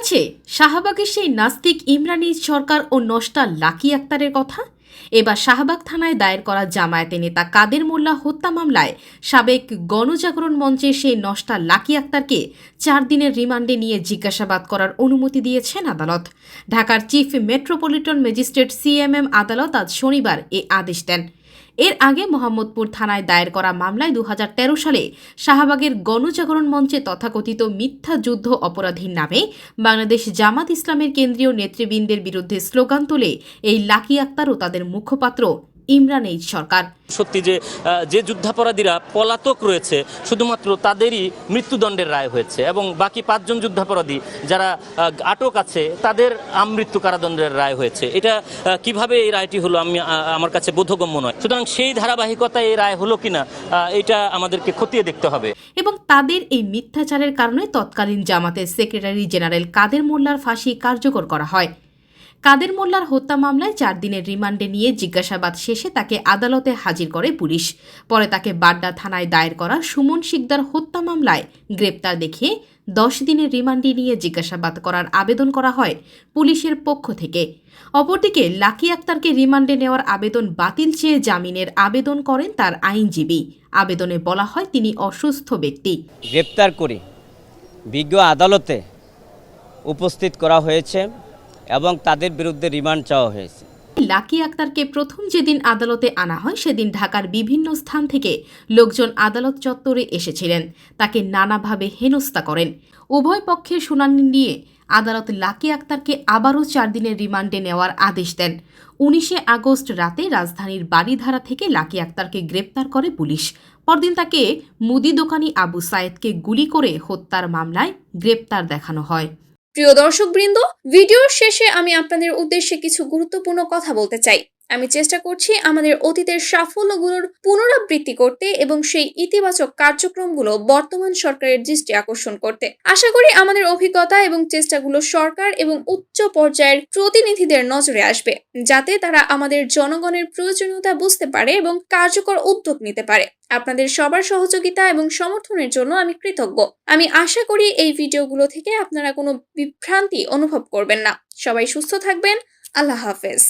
আছে শাহবাগের সেই নাস্তিক ইমরানি সরকার ও নষ্টা লাকি আক্তারের কথা? এবার শাহবাগ থানায় দায়ের করা জামায়াতে নেতা কাদের মোল্লা হত্যা মামলায় সাবেক গণজাগরণ মঞ্চের সেই নষ্টা লাকি আক্তারকে চার দিনের রিমান্ডে নিয়ে জিজ্ঞাসাবাদ করার অনুমতি দিয়েছেন আদালত। ঢাকার চিফ মেট্রোপলিটন ম্যাজিস্ট্রেট সিএমএম আদালত আজ শনিবার এ আদেশ দেন। এর আগে মোহাম্মদপুর থানায় দায়ের করা মামলায় দু হাজার তেরো সালে শাহবাগের গণজাগরণ মঞ্চে তথাকথিত মিথ্যা যুদ্ধ অপরাধীর নামে বাংলাদেশ জামাত ইসলামের কেন্দ্রীয় নেতৃবৃন্দের বিরুদ্ধে স্লোগান তুলে এই লাকি আক্তার ও তাদের মুখপাত্র ইমরান এইচ সরকার। সত্যি যে যে যুদ্ধাপরাধীরা পলাতক রয়েছে শুধুমাত্র তাদেরই মৃত্যুদণ্ডের রায় হয়েছে এবং বাকি পাঁচজন যুদ্ধাপরাধী যারা আটক আছে তাদের আমৃত্যু কারাদণ্ডের রায় হয়েছে। এটা কীভাবে এই রায়টি হলো আমি আমার কাছে বোধগম্য নয়। সুতরাং সেই ধারাবাহিকতায় এই রায় হলো কিনা এটা আমাদেরকে খতিয়ে দেখতে হবে। এবং তাদের এই মিথ্যাচারের কারণে তৎকালীন জামাতের সেক্রেটারি জেনারেল কাদের মোল্লার ফাঁসি কার্যকর করা হয়। কাদের মোল্লার হত্যা মামলায় চার দিনের রিমান্ডে নিয়ে জিজ্ঞাসাবাদ শেষে তাকে আদালতে হাজির করে পুলিশ। পরে তাকে বাড্ডা থানায় দায়ের করা সুমন শিকদার হত্যা মামলায় গ্রেপ্তার দেখিয়ে দশ দিনের রিমান্ডে নিয়ে জিজ্ঞাসাবাদ করার আবেদন করা হয় পুলিশের পক্ষ থেকে। অপরদিকে লাকি আক্তারকে রিমান্ডে নেওয়ার আবেদন বাতিল চেয়ে জামিনের আবেদন করেন তার আইনজীবী। আবেদনে বলা হয় তিনি অসুস্থ ব্যক্তি। গ্রেপ্তার করে বিজ্ঞ আদালতে উপস্থিত করা হয়েছে। এবং তাদের বিরুদ্ধে রিমান্ড চাওয়া হয়েছে। লাকি আক্তারকে প্রথম যেদিন আদালতে আনা হয়, সেদিন ঢাকার বিভিন্ন স্থান থেকে লোকজন আদালত চত্বরে এসেছিলেন। তাকে নানাভাবে হেনস্থা করেন। উভয় পক্ষের শুনানি নিয়ে আদালত লাকি আক্তারকে আবারও চার দিনের রিমান্ডে নেওয়ার আদেশ দেন। উনিশে আগস্ট রাতে রাজধানীর বাড়িধারা থেকে লাকি আক্তারকে গ্রেপ্তার করে পুলিশ। পরদিন তাকে মুদি দোকানি আবু সায়েদকে গুলি করে হত্যার মামলায় গ্রেপ্তার দেখানো হয়। প্রিয় দর্শকবৃন্দ ভিডিওর শেষে আমি আপনাদের উদ্দেশ্যে কিছু গুরুত্বপূর্ণ কথা বলতে চাই। আমি চেষ্টা করছি আমাদের অতীতের সাফল্যগুলোর পুনরাবৃত্তি করতে এবং সেই ইতিবাচক কার্যক্রমগুলো বর্তমান সরকারের দৃষ্টি আকর্ষণ করতে। আশা করি আমাদের অভিজ্ঞতা এবং চেষ্টাগুলো সরকার এবং উচ্চ পর্যায়ের প্রতিনিধিদের নজরে আসবে, যাতে তারা আমাদের জনগণের প্রয়োজনীয়তা বুঝতে পারে এবং কার্যকর উদ্যোগ নিতে পারে। আপনাদের সবার সহযোগিতা এবং সমর্থনের জন্য আমি কৃতজ্ঞ। আমি আশা করি এই ভিডিওগুলো থেকে আপনারা কোনো বিভ্রান্তি অনুভব করবেন না। সবাই সুস্থ থাকবেন। আল্লাহ হাফেজ।